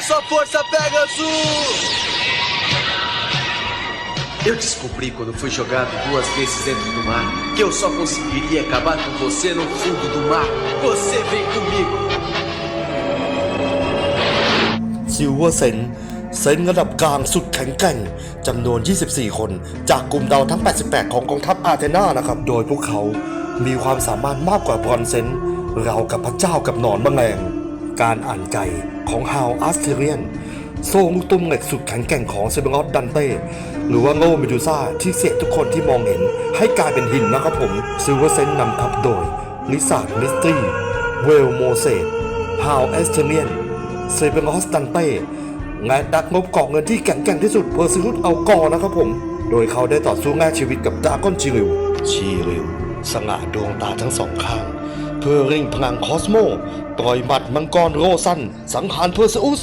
sua força, Pegasus! Eu descobri quando fui jogado duas vezes dentro do mar que eu só conseguiria acabar com você no fundo do mar. Você vem comigo! ซิลเวอร์เซนเซนระดับกลางสุดแข็งแกร่งจำนวน 24 คน จากกลุ่มดาวทั้ง 88 ของกองทัพอาเทนานะครับ โดยพวกเขามีความสามารถมากกว่าบรอนเซนเรากับพระเจ้ากับหนอนบางแมลง การอ่านใจของฮาวอัสเทเรียน โซ่ลูกตุ้มเหล็กสุดแข็งแกร่งของเซเบรอสดันเต้ หรือว่าโง่เมดูซ่าที่เสียทุกคนที่มองเห็น ให้กลายเป็นหินนะครับผมซิลเวอร์เซนนำทัพโดยลิซาร์ดมิสตรีเวลโมเซตฮาวเอสเทเรียนเซเบรอสดันเต้และดักงบกาะเงินที่แข็งแกร่งที่สุดเพอร์ซิลุสเอากอนะครับผม โดยเขาได้ต่อสู้แง่ชีวิตกับดาก้อนชิริวชิริวสง่าดวงตาทั้งสองข้าง เพื่อเร่งพลังคอสโมต่อยหมัดมังกรโรซัน สังหารเพอร์เซอุส